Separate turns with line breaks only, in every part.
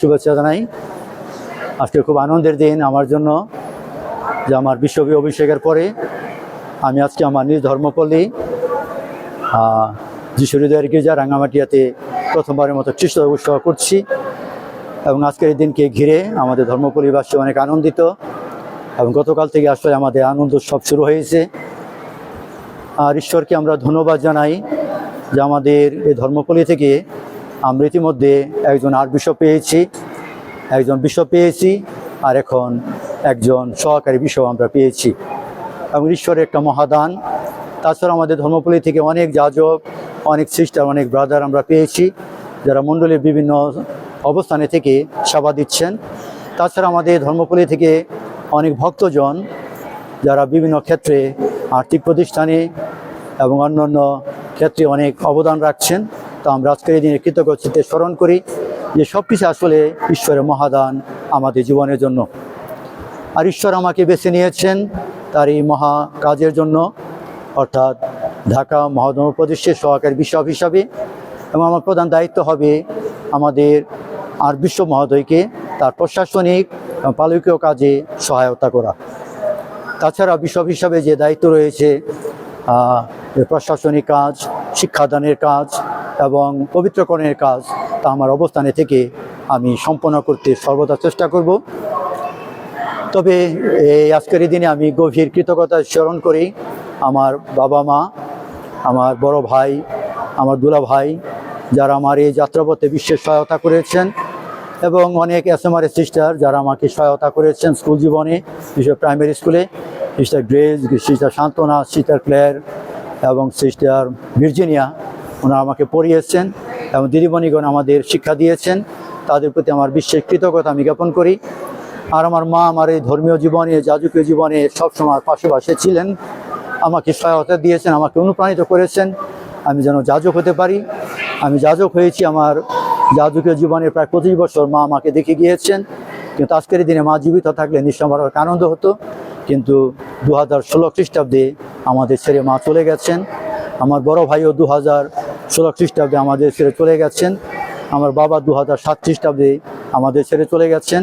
শুভেচ্ছা জানাই। আজকে খুব আনন্দের দিন আমার জন্য যে আমার বিশ্ববী অভিষেকের পরে আমি আজকে আমার নিজ ধর্মপল্লী আহ, যিশু হৃদয়ের গির্জা রাঙ্গামাটিয়াতে প্রথমবারের মতো খ্রিস্ট উৎসব করছি এবং আজকের এই দিনকে ঘিরে আমাদের ধর্মপল্লীবাসী অনেক আনন্দিত এবং গতকাল থেকে আসলে আমাদের আনন্দ সব শুরু হয়েছে। আর ঈশ্বরকে আমরা ধন্যবাদ জানাই যে আমাদের এই ধর্মপল্লী থেকে আমরা ইতিমধ্যে একজন আর বিশপ পেয়েছি, একজন বিশপ পেয়েছি, আর এখন একজন সহকারী বিশপ আমরা পেয়েছি। এবং ঈশ্বরের একটা মহাদান। তাছাড়া আমাদের ধর্মপল্লী থেকে অনেক যাজক, অনেক সিস্টার অনেক ব্রাদার আমরা পেয়েছি, যারা মণ্ডলীর বিভিন্ন অবস্থানে থেকে সেবা দিচ্ছেন। তাছাড়া আমাদের ধর্মপল্লী থেকে অনেক ভক্তজন, যারা বিভিন্ন ক্ষেত্রে আর্থিক প্রতিষ্ঠানে এবং অন্যান্য ক্ষেত্রে অনেক অবদান রাখছেন। তো আমরা আজকের এই দিনে কৃতজ্ঞ স্মরণ করি যে সব কিছু আসলে ঈশ্বরের মহাদান আমাদের জীবনের জন্য। আর ঈশ্বর আমাকে বেছে নিয়েছেন তার এই মহা কাজের জন্য, অর্থাৎ ঢাকা মহাদম প্রদেশের সহকারী বিশপ হিসাবে, এবং আমার প্রধান দায়িত্ব হবে আমাদের আর বিশ্ব মহোদয়কে তার প্রশাসনিক পালকীয় কাজে সহায়তা করা। তাছাড়া বিশপ হিসাবে যে দায়িত্ব রয়েছে প্রশাসনিক কাজ, শিক্ষাদানের কাজ এবং পবিত্রকরণের কাজ, তা আমার অবস্থানে থেকে আমি সম্পন্ন করতে সর্বদা চেষ্টা করব। তবে এই আজকের দিনে আমি গভীর কৃতজ্ঞতা স্মরণ করি আমার বাবা মা, আমার বড় ভাই, আমার দুলা ভাই, যারা আমার এই যাত্রাপথে বিশ্বের সহায়তা করেছেন এবং অনেক এস এম আর সিস্টার যারা আমাকে সহায়তা করেছেন স্কুল জীবনে, বিশেষ প্রাইমারি স্কুলে। Sister Grace sister Santwana sister Claire এবং সিস্টার ভির্জিনিয়া ওনারা আমাকে পড়িয়েছেন এবং দিদিমণিগণ আমাদের শিক্ষা দিয়েছেন। তাদের প্রতি আমার বিশেষ কৃতজ্ঞতা আমি জ্ঞাপন করি। আর আমার মা আমার এই ধর্মীয় জীবনে, যাজকীয় জীবনে সবসময় পাশে পাশে ছিলেন। আমাকে সহায়তা দিয়েছেন, আমাকে অনুপ্রাণিত করেছেন। আমি যেন যাজক হতে পারি। আমি যাজক হয়েছি আমার যাজকীয় জীবনে প্রায় পঁচিশ বছর মা আমাকে দেখে গিয়েছেন। কিন্তু আজকের দিনে মা জীবিত থাকলে আমার আনন্দ হতো। কিন্তু দু হাজার ষোলো খ্রিস্টাব্দে আমাদের ছেড়ে মা চলে গেছেন। আমার বড় ভাইও দু হাজার ষোলো খ্রিস্টাব্দে আমাদের ছেড়ে চলে গেছেন। আমার বাবা দু হাজার সাত খ্রিস্টাব্দে আমাদের ছেড়ে চলে গেছেন।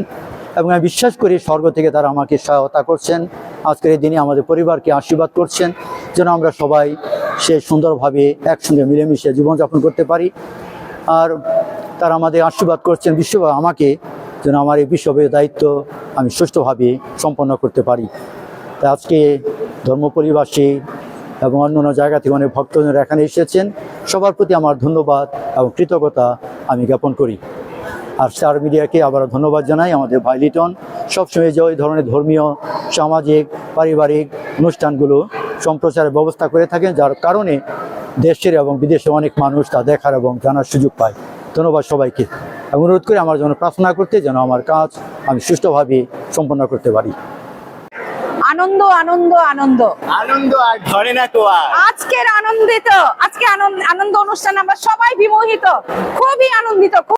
এবং আমি বিশ্বাস করি স্বর্গ থেকে তারা আমাকে সহায়তা করছেন। আজকের এই দিনে আমাদের পরিবারকে আশীর্বাদ করছেন, যেন আমরা সবাই সে সুন্দরভাবে একসঙ্গে মিলেমিশে জীবনযাপন করতে পারি। আর তারা আমাদের আশীর্বাদ করছেন, বিশ্বভাবে আমাকে যেন আমার এই বিশ্ববের দায়িত্ব আমি সুষ্ঠুভাবে সম্পন্ন করতে পারি। আজকে ধর্মপরিবাসী এবং অন্য অন্য জায়গা থেকে অনেক ভক্তজনেরা এখানে এসেছেন। সবার প্রতি আমার ধন্যবাদ এবং কৃতজ্ঞতা আমি জ্ঞাপন করি। আর স্টার মিডিয়াকে আবারও ধন্যবাদ জানাই আমাদের ভাই লিটন। সবসময় যে ওই ধরনের ধর্মীয়, সামাজিক, পারিবারিক অনুষ্ঠানগুলো সম্প্রচারের ব্যবস্থা করে থাকেন, যার কারণে দেশের এবং বিদেশে অনেক মানুষ তা দেখার এবং জানার সুযোগ পায়। ধন্যবাদ সবাইকে। অনুরোধ করে আমার জন্য প্রার্থনা করতে যেন আমার কাজ আমি সুষ্ঠুভাবে সম্পন্ন করতে পারি।
আনন্দ আনন্দ আনন্দ।
আনন্দ আর ধরে না তো আর।
আজকের আনন্দিত আজকে আনন্দ আনন্দ অনুষ্ঠান আমরা সবাই বিমোহিত খুবই আনন্দিত খুব